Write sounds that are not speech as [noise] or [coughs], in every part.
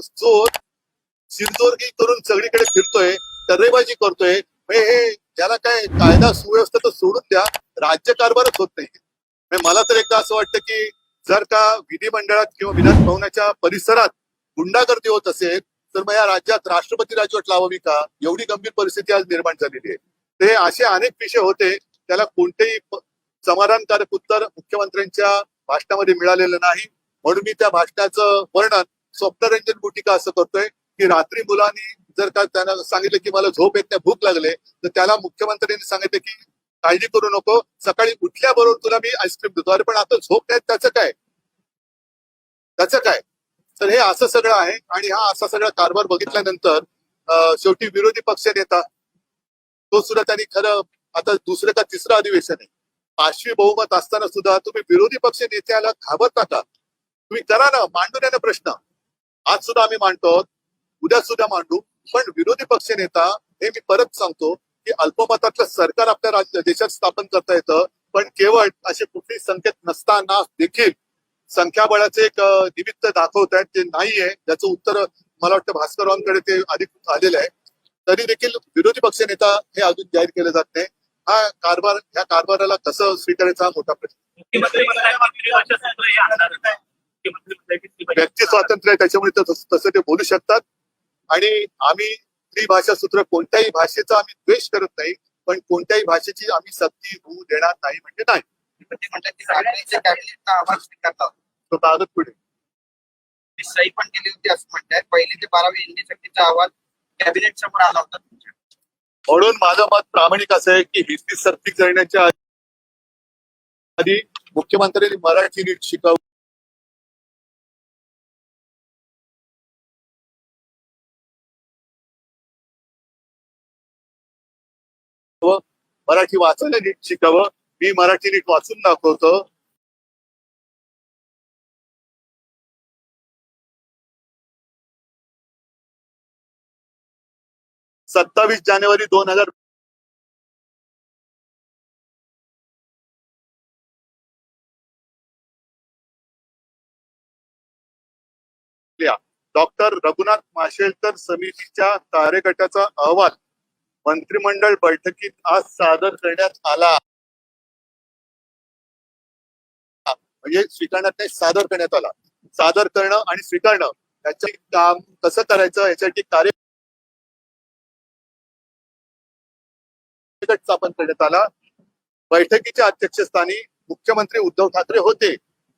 चोर शिरजोरगी करून सगळीकडे फिरतोय तर्रेबाजी करतोय हे त्याला काय कायदा सुव्यवस्था तर सोडून द्या राज्यकारभारच होत नाही. मला तर एकदा असं वाटतं की जर का विधिमंडळात किंवा विधान भवनाच्या परिसरात गुंडागर्दी होत असेल तर मग या राज्यात राष्ट्रपती राजवट लावावी का? एवढी गंभीर परिस्थिती आज निर्माण झालेली आहे. ते असे अनेक विषय होते त्याला कोणतेही समाधानकारक उत्तर मुख्यमंत्र्यांच्या भाषणामध्ये मिळालेलं नाही. म्हणून मी त्या भाषणाचं वर्णन स्वप्नरंजन गुटिका असं करतोय की रात्री मुलांनी जर का त्यांना सांगितलं की मला झोप येत नाही भूक लागले तर त्याला मुख्यमंत्र्यांनी सांगितलं की काळजी करू नको सकाळी उठल्याबरोबर तुला मी आईस्क्रीम देतो. अरे पण आता झोप नाही त्याचं काय? त्याचं काय? तर हे असं सगळं आहे आणि हा असा सगळा कारभार बघितल्यानंतर शेवटी विरोधी पक्ष नेता तो सुद्धा त्यांनी खरं आता दुसरं का तिसरं अधिवेशन आहे. पाचवी बहुमत असताना सुद्धा तुम्ही विरोधी पक्ष नेत्याला घाबरता का? तुम्ही करा ना मांडून या ना प्रश्न. आज सुद्धा आम्ही मांडतो उद्या सुद्धा मांडू पण विरोधी पक्ष नेता हे मी परत सांगतो की अल्पमतातलं सरकार आपल्या राज्य देशात स्थापन करता येतं पण केवळ असे कुठलेही संकेत नसताना देखील संख्याबळाचे एक निमित्त दाखवत आहेत ते नाहीये त्याचं उत्तर मला वाटतं भास्कररावांकडे ते अधिक आलेलं आहे तरी देखील विरोधी पक्ष नेता हे अजून जाहीर केले जात नाही. हा कारभार ह्या कारभाराला कसं स्वीकारायचा हा मोठा प्रश्न. व्यक्ती स्वातंत्र्य आहे त्याच्यामुळे तस- तसं ते बोलू शकतात. आणि आम्ही त्रिभाषा सूत्र कोणत्याही भाषेचा आम्ही द्वेष करत नाही पण कोणत्याही भाषेची आम्ही सक्ती होऊ देणार नाही म्हणजे नाही. आवाज तो कागद पुढे. सही पण केली होती असं म्हणतात पहिले ते बारावी हिंदी सक्तीचा आवाज कॅबिनेट समोर आला होता म्हणून माझं मत प्रामाणिक असं आहे की हिंदी सक्ती करण्याच्या आधी मुख्यमंत्र्यांनी मराठी नीट शिकावं. मराठी वाचायला नीट शिकावं. मी मराठी नीट वाचून दाखवतो. सत्तावीस जानेवारी दोन हजार डॉक्टर रघुनाथ माशेलकर समितीच्या कार्यगटाचा अहवाल. मंत्रिमंडळ बैठकीत आज सादर करण्यात आला. म्हणजे स्वीकारण्यात नाही सादर करण्यात आला. सादर करणं आणि स्वीकारणं याचे काम कसं करायचं याच्यासाठी कार्य स्थापन करण्यात आला. बैठकीच्या अध्यक्षस्थानी मुख्यमंत्री उद्धव ठाकरे होते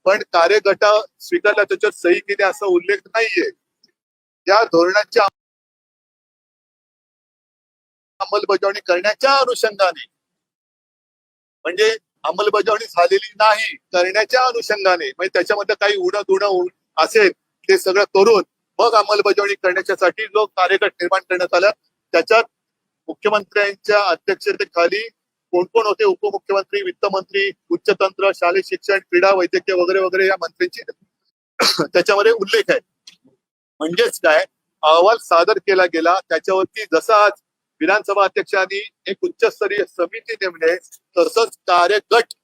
पण कार्यगटा स्वीकारला त्याच्यात सही केली असा उल्लेख नाहीये. या धोरणाच्या अंमलबजावणी करण्याच्या अनुषंगाने. म्हणजे अंमलबजावणी झालेली नाही करण्याच्या अनुषंगाने. म्हणजे त्याच्यामध्ये काही उणं दुणं असेल ते सगळं करून मग अंमलबजावणी करण्याच्यासाठी जो कार्यगट निर्माण करण्यात आला. त्याच्यात मुख्यमंत्र्यांच्या अध्यक्षतेखाली कोण कोण होते? उपमुख्यमंत्री वित्तमंत्री उच्चतंत्र शालेय शिक्षण क्रीडा वैद्यकीय वगैरे वगैरे या मंत्र्यांची [coughs] त्याच्यामध्ये उल्लेख आहे. म्हणजेच काय? अहवाल सादर केला गेला. त्याच्यावरती जसा आज विधानसभा अध्यक्षांनी एक उच्चस्तरीय समिती नेमणे तसंच कार्यगट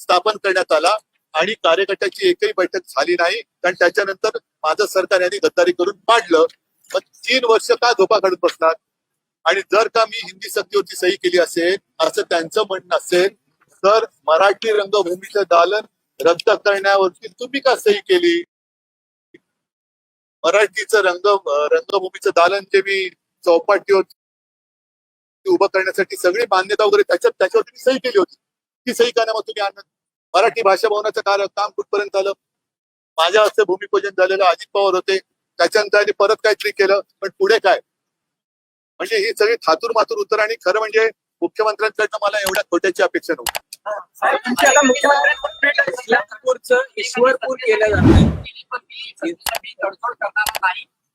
स्थापन करण्यात आला आणि कार्यगटाची एकही बैठक झाली नाही. कारण त्याच्यानंतर माझं सरकार यांनी गद्दारी करून पाडलं मग तीन वर्ष का झोपा काढत बसणार? आणि जर का मी हिंदी सक्तीवरती सही केली असेल असं त्यांचं म्हणणं असेल तर मराठी रंगभूमीचं दालन रद्द करण्यावरती तुम्ही का सही केली? मराठीचं रंग रंगभूमीचं दालन जे मी चौपाटीवर उभं करण्यासाठी सगळी मान्यता वगैरे त्याच्यात त्याच्यावरती सही केली होती. ती सही का मग तुम्ही आणत मराठी भाषा भवनाचं कार्य काम कुठपर्यंत झालं? माझ्या हस्ते भूमिपूजन झालेलं अजित पवार होते. त्याच्यानंतर त्यांनी परत काहीतरी केलं पण पुढे काय? म्हणजे ही सगळी थातूर मातूर उत्तर आणि खरं म्हणजे मुख्यमंत्र्यांकडनं मला एवढ्या खोट्याची अपेक्षा नव्हती. साहेब, ईश्वरपूर केलं जातं.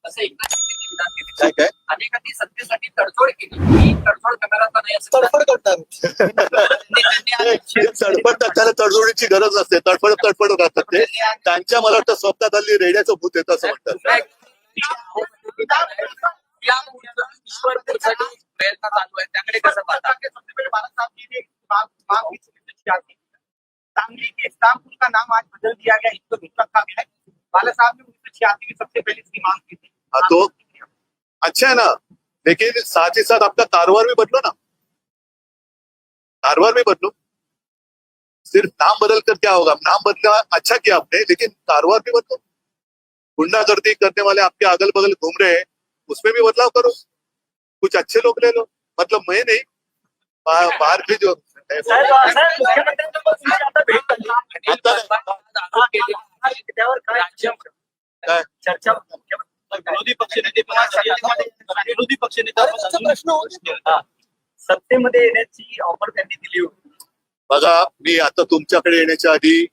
सत्तेसाठी तडजोड एकनाथ विधान केले. काय काय? अनेकांनी सत्तेसाठी तडजोड केली. मी तडजोड करणार आता नाही असं तडफड करतात त्यांनी आज तडफड त्याला तडजोडीची गरज नसते तडफड तडफड राहतात ते. त्यांच्या मला वाटतं स्वप्नात हल्ली रेड्याचं भूत येतं असं म्हणतात या प्रयत्न चालू आहे त्याकडे कसं पाहता? सांगली के इस्लामपुर का नाम आज बदल दिया गया इसको धक्का खा गया है बाला साहब ने उन्नीस सौ छियासी की सबसे पहले इसकी मांग की थी। हाँ तो अच्छा है ना। लेकिन साथ ही साथ आपका कारोबार भी बदलो ना। कारोबार भी बदलो। सिर्फ़ नाम बदल कर क्या होगा? नाम बदला अच्छा किया आपने लेकिन कारोबार भी बदलो। गुंडागर्दी करने वाले आपके अगल बगल घूम रहे हैं उसमें भी बदलाव करो। कुछ अच्छे लोग ले लो। मतलब मैं नहीं बाहर भी जो चर्चा विरोधी पक्षनेते विरोधी पक्षनेता. सत्तेमध्ये येण्याची ऑफर त्यांनी दिली होती. बघा मी आता तुमच्याकडे येण्याच्या आधी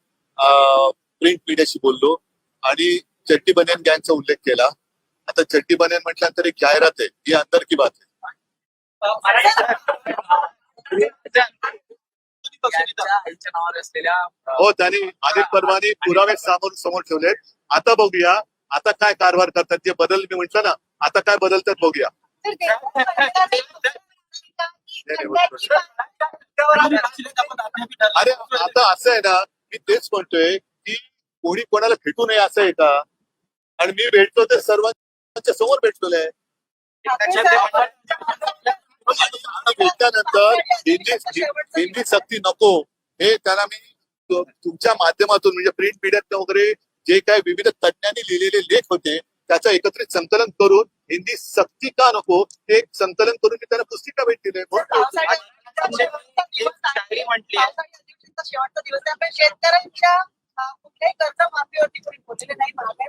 प्रिंट मीडियाशी बोललो आणि चट्टी बनियन गँगचा उल्लेख केला. आता चट्टी बनियन म्हटल्यानंतर एक जाहिरात आहे. ही अंदर की बात आहे? [laughs] आईच्या नावावर असलेल्या अ, हो त्यांनी अनेक परवाने पुरावे समोर समोर ठेवले आता बघूया आता काय कारभार करतात जे बदल मी म्हटलं ना आता काय बदलतात बघूया अरे आता असं आहे ना मी तेच म्हणतोय की कोणी कोणाला भेटू नये असं आहे का आणि मी भेटतो ते सर्वांच्या समोर भेटलेलो आहे भेटल्यानंतर हिंदी हिंदी सक्ती नको. हे त्याला मी तु- तुमच्या माध्यमातून म्हणजे प्रिंट मीडियात वगैरे जे काही विविध तज्ञांनी लिहिलेले लेख होते त्याचं एकत्रित संकलन करून हिंदी सक्ती का नको ते एक संकलन करून मी त्यांना पुस्तिका भेट दिली. शेवटचा दिवस आहे. पण शेतकऱ्यांच्या कुठल्याही कर्जमाफीवरती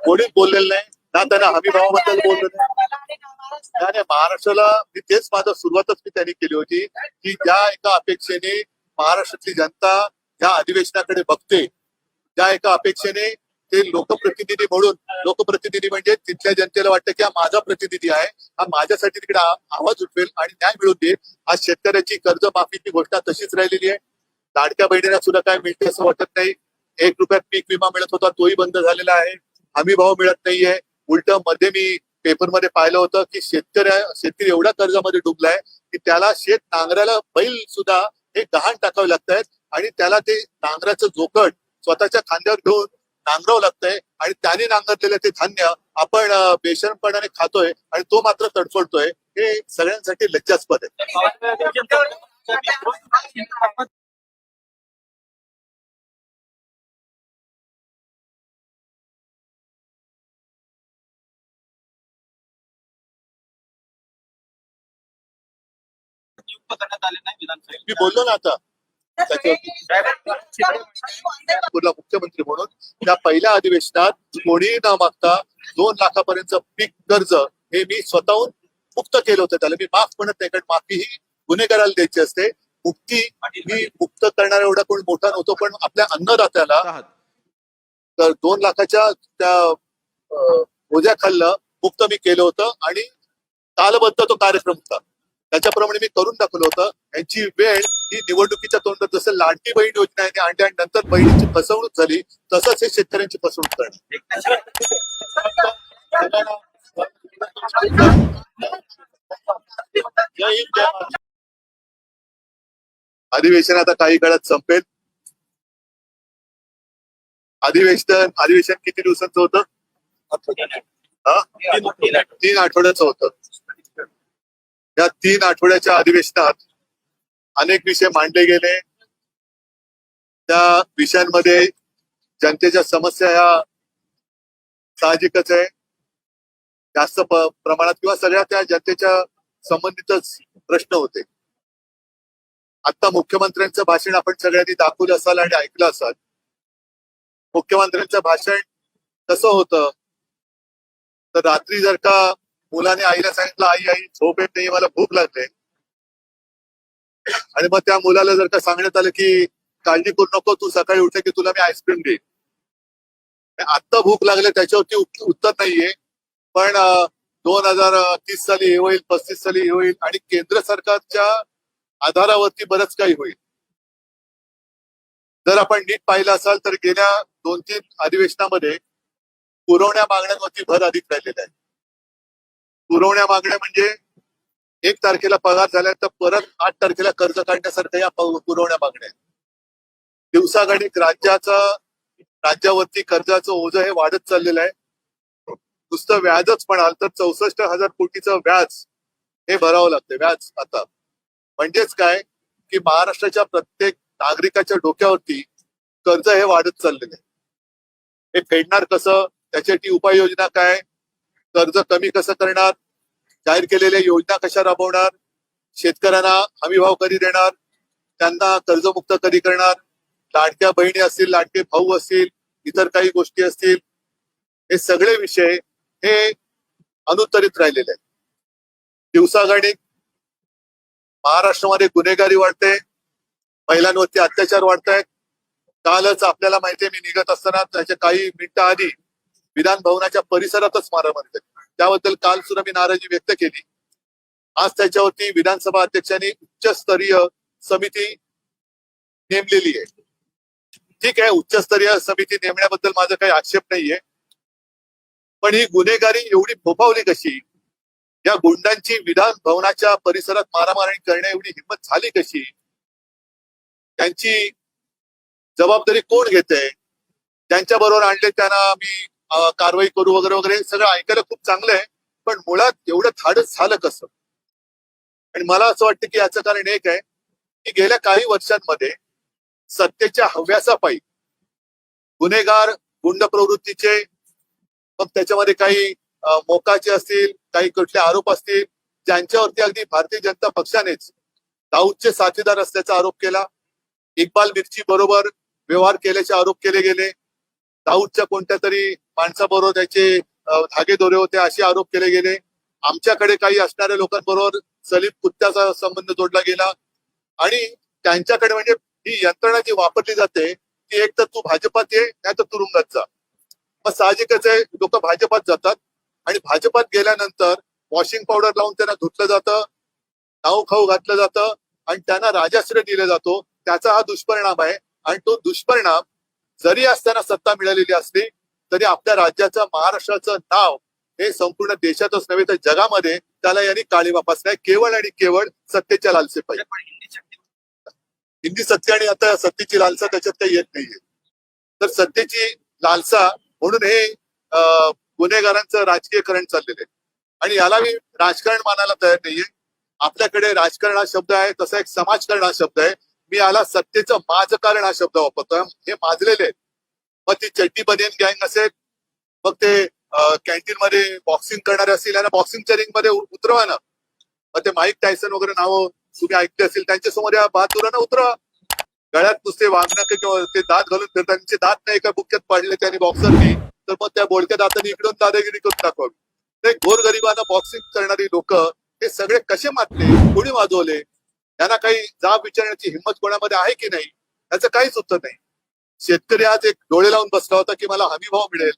कोणी बोललेलं नाही. ना त्यांना हमी भावाबद्दल बोललो नाही. महाराष्ट्राला मी तेच माझा सुरुवातच मी त्यांनी केली होती की ज्या एका अपेक्षेने महाराष्ट्रातली जनता या अधिवेशनाकडे बघते त्या एका अपेक्षेने ते लोकप्रतिनिधी म्हणून लोकप्रतिनिधी म्हणजे तिथल्या जनतेला वाटतं की हा माझा प्रतिनिधी आहे हा माझ्यासाठी तिकडे आवाज उठवेल आणि न्याय मिळवून देईल. आज शेतकऱ्याची कर्जमाफीची घोषणा तशीच राहिलेली आहे. लाडक्या बहिणीला सुद्धा काय मिळते असं वाटत नाही. एक रुपयात पीक विमा मिळत होता तोही बंद झालेला आहे. हमी भाव मिळत नाहीये. उलटमध्ये मी पेपरमध्ये पाहिलं होतं की शेतकऱ्या शेतकरी एवढ्या कर्जामध्ये डुबलाय की त्याला शेत नांगराला बैल सुद्धा हे गहाण टाकावे लागतायत आणि त्याला ते नांगराचं जोकड स्वतःच्या खांद्यावर घेऊन नांगरावं लागतंय आणि त्याने नांगरलेलं ते धान्य आपण बेशरमपणाने खातोय आणि तो मात्र तडफडतोय. हे सगळ्यांसाठी लज्जास्पद आहे. [laughs] [laughs] नियुक्त करण्यात आले नाही विधानसभेत. मी बोललो ना आता. नागपूरला मुख्यमंत्री म्हणून त्या पहिल्या अधिवेशनात कोणीही न मागता दोन लाखापर्यंत पीक कर्ज हे मी स्वतःहून मुक्त केलं होतं. त्याला मी माफ म्हणत नाही कारण माफी ही गुन्हेगाराला द्यायची असते. मुक्ती मी मुक्त करणारा एवढा कोण मोठा नव्हतो पण आपल्या अन्नदात्याला तर दोन लाखाच्या त्या अं, ओझ्याखालनं मुक्त मी केलं होतं आणि कालबद्ध तो कार्यक्रम होता. त्याच्याप्रमाणे मी करून दाखवलं होतं. यांची वेळ ही निवडणुकीच्या तोंडात जसं लाडकी बहीण योजना आहे आणि नंतर बहिणीची फसवणूक झाली तसंच हे शेतकऱ्यांची फसवणूक करणार अधिवेशन आता काही काळात संपेल. अधिवेशन अधिवेशन किती दिवसांचं होतं? तीन आठवड्याचं होतं. या तीन आठवड्याच्या अधिवेशनात अनेक विषय मांडले गेले. त्या विषयांमध्ये जनतेच्या समस्या ह्या साहजिकच आहे. जास्त प्रमाणात किंवा सगळ्या त्या जनतेच्या संबंधितच प्रश्न होते. आता मुख्यमंत्र्यांचं भाषण आपण सगळ्यांनी दाखवलं असाल आणि ऐकलं असाल. मुख्यमंत्र्यांचं भाषण कसं होतं? तर रात्री जर का मुलाने आईला सांगितलं आई आई झोप येत नाही मला भूक लागते. आणि मग त्या मुलाला जर का सांगण्यात आलं की काळजी करू नको तू सकाळी उठले की तुला मी आईस्क्रीम देईन. आत्ता भूक लागले त्याच्यावरती उत्तर नाहीये. पण दोन हजार तीस साली हे होईल पस्तीस साली हे होईल आणि केंद्र सरकारच्या आधारावरती बरंच काही होईल. जर आपण नीट पाहिलं असाल तर गेल्या दोन तीन अधिवेशनामध्ये पुरवण्या मागण्यांवरती भर अधिक राहिलेला आहे. पुरवण्या मागण्या म्हणजे एक तारखेला पगार झाल्यानंतर परत आठ तारखेला कर्ज काढण्यासारख्या या पुरवण्या मागण्या आहेत. दिवसागणिक राज्याचं राज्यावरती कर्जाचं ओझं हे वाढत चाललेलं आहे. नुसतं व्याजच म्हणाल तर चौसष्ट हजार कोटीचं व्याज हे भरावं लागतं व्याज आता. म्हणजेच काय? की महाराष्ट्राच्या प्रत्येक नागरिकाच्या डोक्यावरती कर्ज हे वाढत चाललेलं आहे. हे फेडणार कसं? त्याच्यासाठी उपाययोजना काय? कर्ज कमी कसं करणार? जाहीर केलेल्या योजना कशा राबवणार? शेतकऱ्यांना हमी भाव कधी देणार? त्यांना कर्जमुक्त कधी करणार? लाडक्या बहिणी असतील लाडके भाऊ असतील इतर काही गोष्टी असतील हे सगळे विषय हे अनुत्तरित राहिलेले आहेत. दिवसागणिक महाराष्ट्रामध्ये गुन्हेगारी वाढते महिलांवरती अत्याचार वाढत आहेत कालच आपल्याला माहितीये मी निघत असताना त्याच्या काही मिनिटं आधी विधान भवनाच्या परिसरातच मारामारी झाली त्याबद्दल काल सुद्धा मी नाराजी व्यक्त केली. आज त्याच्यावरती विधानसभा अध्यक्षांनी उच्चस्तरीय समिती नेमलेली आहे. ठीक आहे उच्चस्तरीय समिती नेमण्याबद्दल माझा काही आक्षेप नाहीये. पण ही गुन्हेगारी एवढी फोफावली कशी? या गुंडांची विधान भवनाच्या परिसरात मारामारी करण्या एवढी हिंमत झाली कशी? त्यांची जबाबदारी कोण घेते त्यांच्या बरोबर आणले त्यांना आम्ही कारवाई करू वगैरे वगैरे सगळं ऐकायला खूप चांगलं आहे. पण मुळात एवढं धाडस झालं कसं? आणि मला असं वाटतं की याचं कारण एक आहे की गेल्या काही वर्षांमध्ये सत्तेच्या हव्यासापायी गुन्हेगार गुंड प्रवृत्तीचे मग त्याच्यामध्ये काही मोकाचे असतील काही कुठले आरोप असतील ज्यांच्यावरती अगदी भारतीय जनता पक्षानेच दाऊदचे साथीदार असल्याचा आरोप केला. इक्बाल मिर्ची बरोबर व्यवहार केल्याचे आरोप केले गेले. दाऊदच्या कोणत्या तरी माणसाबरोबर त्याचे धागे दोरे होते असे आरोप केले गेले. आमच्याकडे काही असणाऱ्या लोकांबरोबर सलीम कुत्त्याचा संबंध जोडला गेला. आणि त्यांच्याकडे म्हणजे ही यंत्रणा जी वापरली जाते ती एक तर तू भाजपात ये नाही तर तुरुंगात जा. मग साहजिकच आहे लोक भाजपात जातात. आणि भाजपात गेल्यानंतर वॉशिंग पावडर लावून त्यांना धुतलं जातं नाव खाऊ घातलं जातं आणि त्यांना राजाश्रय दिला जातो. त्याचा हा दुष्परिणाम आहे. आणि तो दुष्परिणाम जरी असताना सत्ता मिळालेली असली तरी आपल्या राज्याचं महाराष्ट्राचं नाव हे संपूर्ण देशातच नव्हे तर जगामध्ये त्याला यांनी काळी वापस नाही केवळ आणि केवळ सत्तेच्या लालसे पाहिजे हिंदी सत्य आणि आता सत्तेची लालसा त्याच्यात काही येत नाहीये. तर सत्तेची लालसा म्हणून हे अं, गुन्हेगारांचं राजकीयकरण चाललेलं आहे. आणि याला मी राजकारण मानायला तयार नाहीये. आपल्याकडे राजकारण हा शब्द आहे तसा एक समाजकारण हा शब्द आहे. मी याला सत्तेचं माझकारण हा शब्द वापरतोय. हे माजलेले आहेत. मग ती चड्डी बनेन गँग असेल मग ते कॅन्टीन मध्ये बॉक्सिंग करणारे असतील यांना बॉक्सिंगच्या रिंगमध्ये उतरवा ना. मग ते माईक टायसन वगैरे नावं तुम्ही ऐकले असतील त्यांच्यासमोर या बहादुरांना उतरवा. गळ्यात नुसते वागणं किंवा ते दात घालून फिरतात त्यांचे दात नाही एका बुक्यात पडले त्यांनी बॉक्सरनी तर मग त्या बोडक्या दातांनी इकडून दादागिरी करून दाखवावी ते गोरगरिबांना बॉक्सिंग करणारी लोक हे सगळे कसे मातले कोणी वाजवले यांना काही जाब विचारण्याची हिंमत कोणामध्ये आहे की नाही याचं काहीच उत्तर नाही. शेतकरी आज एक डोळे लावून बसला होता की मला हमी भाव मिळेल.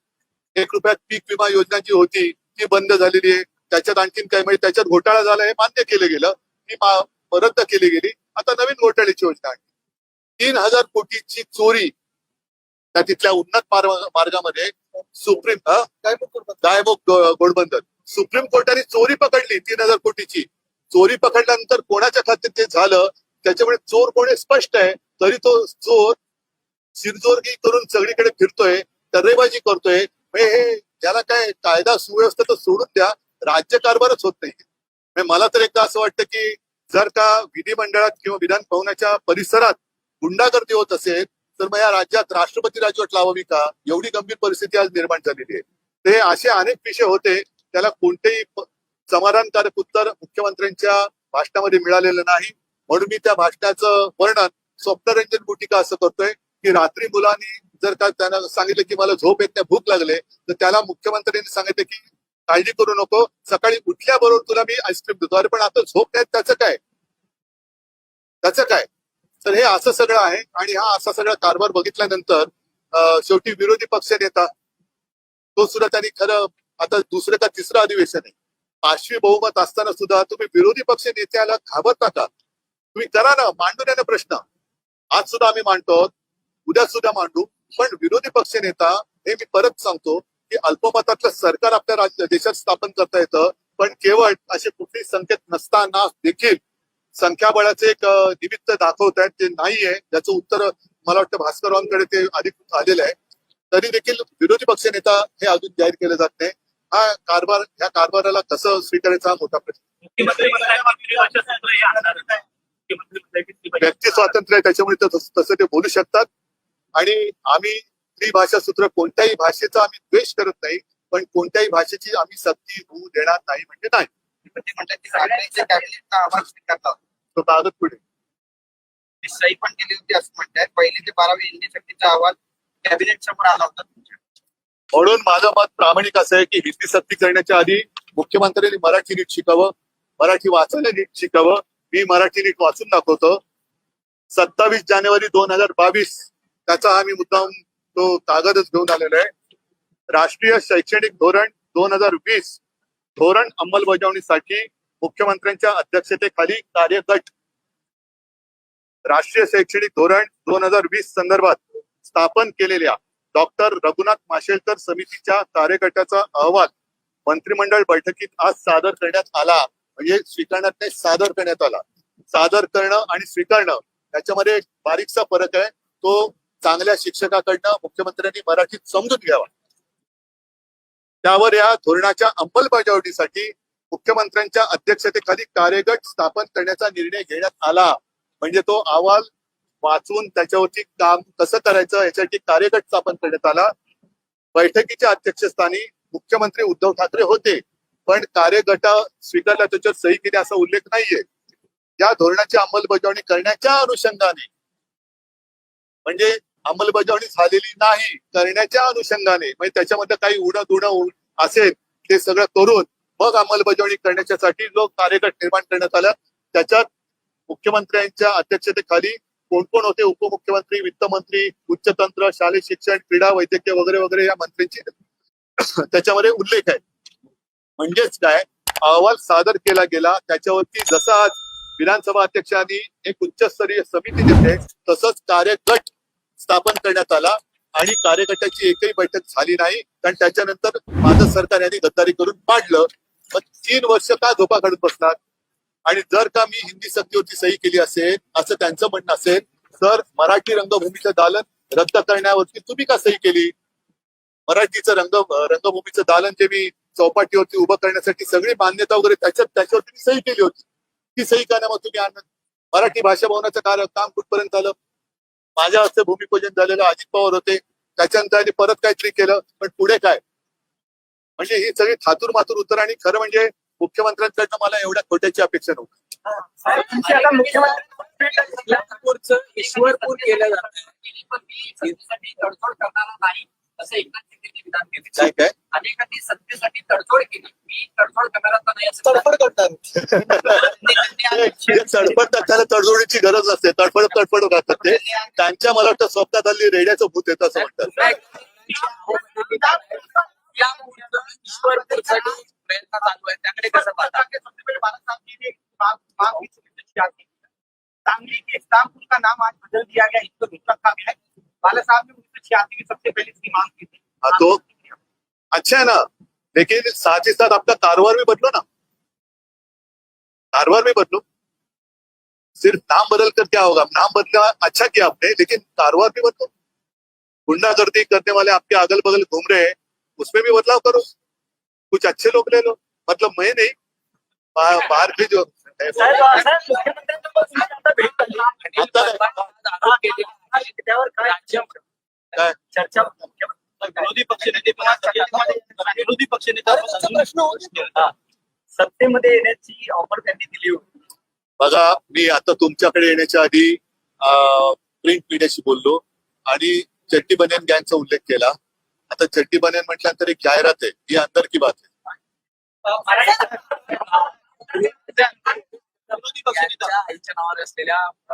एक रुपयात पीक विमा योजना जी होती ती बंद झालेली आहे. त्याच्यात आणखीन काय म्हणजे त्याच्यात घोटाळा झाला हे मान्य केलं गेलं. ती रद्द केली गेली. आता नवीन घोटाळ्याची योजना आहे. तीन हजार कोटीची चोरी त्या तिथल्या उन्नत मार्ग- मार्गामध्ये सुप्रीम? गायमुख गोडबंदर. सुप्रीम कोर्टाने चोरी पकडली तीन हजार कोटीची. चोरी पकडल्यानंतर कोणाच्या खात्यात ते झालं त्याच्यामुळे चोर कोणी स्पष्ट आहे तरी तो चोर शिरजोरगी करून सगळीकडे फिरतोय टर्रेबाजी करतोय. हे ज्याला काय कायदा सुव्यवस्था तर सोडून द्या राज्य कारभारच होत नाही म्हणजे मला तर एकदा असं वाटतं की जर का विधिमंडळात किंवा विधान भवनाच्या परिसरात गुंडागर्दी होत असेल तर मग या राज्यात राष्ट्रपती राजवट लावावी का? एवढी गंभीर परिस्थिती आज निर्माण झालेली आहे. ते असे अनेक विषय होते त्याला कोणतेही समाधानकारक उत्तर मुख्यमंत्र्यांच्या भाषणामध्ये मिळालेलं नाही. म्हणून मी त्या भाषणाचं वर्णन स्वप्नरंजन बुटिका असं करतोय की रात्री मुलांनी जर का त्यांना सांगितलं की मला झोप येत नाही भूक लागले तर त्याला मुख्यमंत्र्यांनी सांगितलं की काळजी करू नको सकाळी उठल्याबरोबर तुला मी आईस्क्रीम देतो. अरे पण आता झोप नाही त्याचं काय? त्याचं काय? तर हे असं सगळं आहे आणि हा असा सगळा कारभार बघितल्यानंतर शेवटी विरोधी पक्ष नेता तो सुद्धा त्यांनी खरं आता दुसरं का तिसरं अधिवेशन आहे. पाचवी बहुमत असताना सुद्धा तुम्ही विरोधी पक्ष नेत्याला घाबरता का तुम्ही करा ना मांडून या ना प्रश्न. आज सुद्धा आम्ही मांडतो उद्या सुद्धा मांडू पण विरोधी पक्ष नेता हे मी परत सांगतो की अल्पमतातलं सरकार आपल्या राज्य देशात स्थापन करता येतं पण केवळ असे कुठलेही संकेत नसताना देखील संख्याबळाचे एक निमित्त दाखवत आहेत ते नाहीये ज्याचं उत्तर मला वाटतं भास्कररावांकडे ते अधिक आलेलं आहे. तरी देखील विरोधी पक्ष नेता हे अजून जाहीर केले जात नाही. हा कारभार ह्या कारभाराला कसं स्वीकारायचा हा मोठा प्रश्न. हे व्यक्ती स्वातंत्र्य आहे त्याच्यामुळे ते तस- ते बोलू शकतात. आणि आम्ही त्रिभाषा सूत्र कोणत्याही भाषेचा आम्ही द्वेष करत नाही पण कोणत्याही भाषेची आम्ही सक्ती होऊ देणार नाही म्हणजे नाही. ते कागद पुढे. मी सही पण केली होती असं म्हणतात पहिली ते बारावी हिंदी सक्तीचा अहवाल कॅबिनेट समोर आला होता. म्हणून माझं मत प्रामाणिक असं आहे की हिंदी सक्ती करण्याच्या आधी मुख्यमंत्र्यांनी मराठी नीट शिकावं मराठी वाचायला नीट शिकावं. मी मराठी नीट वाचून दाखवतो. सत्तावीस जानेवारी दोन हजार बावीस त्याचा आम्ही मुद्दाम तो कागदच घेऊन आलेला आहे. राष्ट्रीय शैक्षणिक धोरण दोन हजार वीस धोरण अंमलबजावणीसाठी मुख्यमंत्र्यांच्या अध्यक्षतेखाली कार्यगट. राष्ट्रीय शैक्षणिक धोरण दोन हजार वीस संदर्भात स्थापन केलेल्या डॉक्टर रघुनाथ माशेलकर समितीच्या कार्यगटाचा अहवाल मंत्रिमंडळ बैठकीत आज सादर करण्यात आला. म्हणजे स्वीकारण्यात नाही सादर करण्यात आला. सादर करणं आणि स्वीकारणं याच्यामध्ये एक बारीकसा फरक आहे. तो चांगल्या शिक्षकाकडनं मुख्यमंत्र्यांनी मराठीत समजून घ्यावा. त्यावर या धोरणाच्या अंमलबजावणीसाठी मुख्यमंत्र्यांच्या अध्यक्षतेखाली कार्यगट स्थापन करण्याचा निर्णय घेण्यात आला. म्हणजे तो अहवाल वाचून त्याच्यावरती काम कसं करायचं याच्यासाठी कार्यगट स्थापन करण्यात आला. बैठकीच्या अध्यक्षस्थानी मुख्यमंत्री उद्धव ठाकरे होते पण कार्यगटा स्वीकारला त्याच्यावर सही केली असा उल्लेख नाहीये. या धोरणाची अंमलबजावणी करण्याच्या अनुषंगाने. म्हणजे अंमलबजावणी झालेली नाही करण्याच्या अनुषंगाने. म्हणजे त्याच्यामध्ये काही उणं दुणं असेल ते सगळं करून मग अंमलबजावणी करण्याच्यासाठी जो कार्यगट निर्माण करण्यात आला. त्याच्यात मुख्यमंत्र्यांच्या अध्यक्षतेखाली कोण कोण होते? उपमुख्यमंत्री वित्तमंत्री उच्चतंत्र शालेय शिक्षण क्रीडा वैद्यकीय वगैरे वगैरे या मंत्र्यांची [coughs] त्याच्यामध्ये उल्लेख आहे. म्हणजेच काय? अहवाल सादर केला गेला. त्याच्यावरती जसा आज विधानसभा अध्यक्षांनी एक उच्चस्तरीय समिती नेमली तसंच कार्यगट स्थापन करण्यात आला आणि कार्यगटाची एकही बैठक झाली नाही. कारण त्याच्यानंतर माझं सरकार यांनी गद्दारी करून पाडलं. मग तीन वर्ष का झोपा काढून बसणार? आणि जर का मी हिंदी सक्तीवरती सही केली असेल असं त्यांचं म्हणणं असेल तर मराठी रंगभूमीचं दालन रद्द करण्यावरती तुम्ही का सही केली? मराठीचं रंग रंगभूमीचं दालन जे मी चौपाटीवरती उभं करण्यासाठी सगळी मान्यता वगैरे त्याच्यात त्याच्यावरती मी सही केली होती. ती सही का मग तुम्ही आणत मराठी भाषा भवनाचं कार्य काम कुठपर्यंत आलं माझ्या हस्ते भूमिपूजन झालेलं अजित पवार होते. त्याच्यानंतर त्यांनी परत काहीतरी केलं पण पुढे काय? म्हणजे ही सगळी थातूर मातूर उत्तर आणि खरं म्हणजे मुख्यमंत्र्यांकडनं मला एवढ्या खोट्याची अपेक्षा नव्हती. साहेब, तुमची आता मुख्यमंत्री इस्लामपूरचं ईश्वरपूर केलं जात. केली पण मी सत्तेसाठी तडजोड करणारा नाही असं एकनाथ शिंदेनी विधान केले. काय काय? अनेकांनी सत्तेसाठी तडजोड केली. मी तडजोड करणारा नाही असं विधान हे तडफड त्याला तडजोडीची गरज नसते तडफड तडफड करतात ते. त्यांच्या मला वाटतं स्वप्नात हल्ली रेड्याचं भूत येतं असं म्हणतात. अच्छा है ना? लेकिन साथ ही साथ आपका कारोबार भी बदलो ना। कारोबार भी बदलो। सिर्फ़ नाम बदल कर क्या होगा? नाम बदला अच्छा किया आपने लेकिन कारोबार भी बदलो। गुंडागर्दी करने वाले आपके अगल बगल घूम रहे हैं उसमें भी बदलाव करो। कुछ अच्छे लोग ले लो। मतलब मैं नहीं बाहर भी जो काय? चर्चा विरोधी पक्षनेते. विरोधी पक्षनेता. सत्तेमध्ये येण्याची ऑफर त्यांनी दिली होती. बघा मी आता तुमच्याकडे येण्याच्या आधी प्रिंट मीडियाशी बोललो आणि चट्टी बनियन गँगचा उल्लेख केला. आता चट्टी बनियन म्हटल्यानंतर एक जाहिरात आहे. ही अंदर की बात आहे.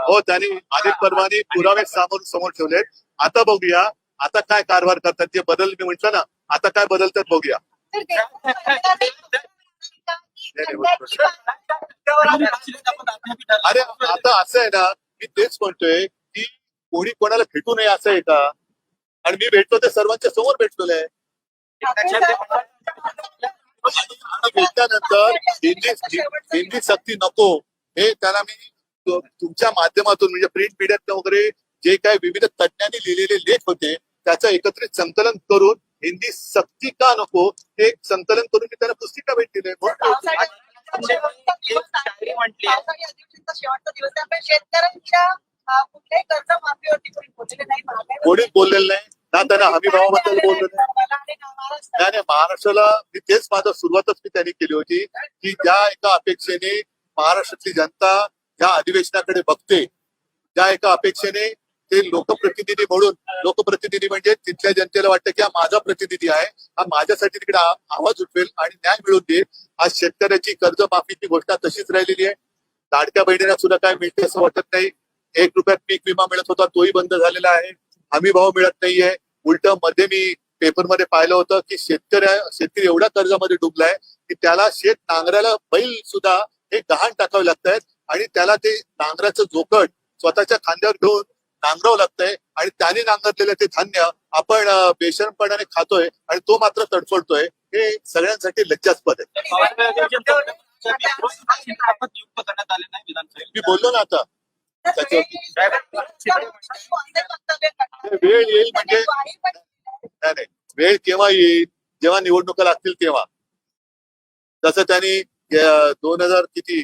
हो त्यांनी अनेक परवाने पुरावे समोर समोर ठेवले आता बघूया आता काय कारभार करतात जे बदल मी म्हंटल ना आता काय बदलतात बघूया. अरे आता असं आहे ना मी तेच म्हणतोय की कोणी कोणाला भेटू नये असं आहे का? आणि मी भेटतो ते सर्वांच्या समोर भेटलेलं आहे भेटल्यानंतर हिंदी हिंदी सक्ती नको. हे त्याला मी तुमच्या माध्यमातून म्हणजे प्रिंट मीडियात वगैरे जे काही विविध तज्ञांनी लिहिलेले लेख होते त्याचं एकत्रित संकलन करून हिंदी सक्ती का नको हे एक संकलन करून मी त्यांना पुस्तिका भेट दिली. पण शेतकऱ्यांच्या अं, कुठल्याही कर्ज माफीवरती कोणी बोललेले नाही. महागाई कोणीच बोललेलं नाही. ना त्यांना हमी भावाबद्दल बोललं नाही. महाराष्ट्राला मी तेच माझं सुरुवातच मी त्यांनी केली होती की ज्या एका अपेक्षेने महाराष्ट्रातली जनता या अधिवेशनाकडे बघते ज्या एका अपेक्षेने ते लोकप्रतिनिधी म्हणून लोकप्रतिनिधी म्हणजे तिथल्या जनतेला वाटतं की हा माझा प्रतिनिधी आहे हा माझ्यासाठी तिकडे आवाज उठवेल आणि न्याय मिळवून देईल. आज शेतकऱ्याची कर्जमाफीची घोषणा तशीच राहिलेली आहे. लाडक्या बहिणीला सुद्धा काय मिळते असं वाटत नाही. एक रुपयात पीक विमा मिळत होता तोही बंद झालेला आहे. हमी भाव मिळत नाहीये. उलटमध्ये मी पेपरमध्ये पाहिलं होतं की शेतकऱ्या शेतकरी एवढ्या कर्जामध्ये डुबलाय की त्याला शेत नांगराला बैल सुद्धा हे गहाण टाकावे लागत आहेत आणि त्याला ते नांगराचं जोकट स्वतःच्या खांद्यावर घेऊन नांगरावं लागतंय आणि त्याने नांगरलेलं ते धान्य आपण बेशरमपणाने खातोय आणि तो मात्र तडफडतोय हे सगळ्यांसाठी लज्जास्पद आहे. मी बोललो ना आता. वेळ येईल म्हणजे नाही नाही. वेळ केव्हा येईल? जेव्हा निवडणुका लागतील तेव्हा. जसं त्यांनी दोन हजार किती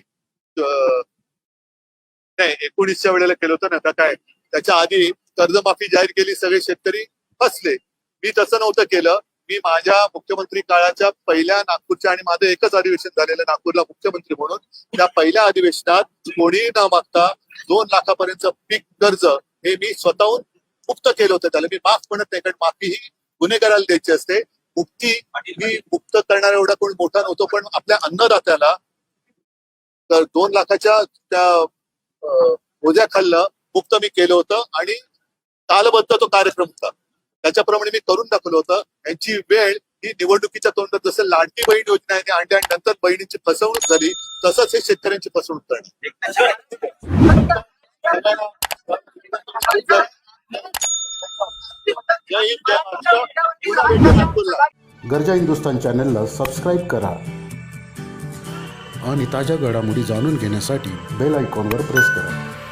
नाही एकोणीसच्या वेळेला केलं होतं ना का काय? त्याच्या आधी कर्जमाफी जाहीर केली सगळे शेतकरी फसले. मी तसं नव्हतं केलं. मी माझ्या मुख्यमंत्री काळाच्या पहिल्या नागपूरच्या आणि माझं एकच अधिवेशन झालेलं नागपूरला मुख्यमंत्री म्हणून. त्या पहिल्या अधिवेशनात कोणीही न मागता दोन लाखापर्यंत पीक कर्ज हे मी स्वतःहून मुक्त केलं होतं. त्याला मी माफ म्हणत नाही कारण माफी ही गुन्हेगाराला द्यायची असते. मुक्ती मी मुक्त करणारा एवढा कोण मोठा नव्हतो पण आपल्या अन्नदात्याला तर दोन लाखाच्या त्या ओझ्या खाल्लं मुक्त मी केलं होतं आणि कालबद्ध तो कार्यक्रम होता. त्याच्याप्रमाणे मी करून दाखवलं होतं. यांची वेळ ही निवडणुकीच्या तोंडात जसं लाडकी बहीण योजना आहे आणि नंतर बहिणीची फसवणूक झाली तसंच हे शेतकऱ्यांची फसवणूक करणार गरजा हिंदुस्तान चॅनलला सबस्क्राईब करा आणि ताज्या घडामोडी जाणून घेण्यासाठी बेल आयकॉनवर प्रेस करा.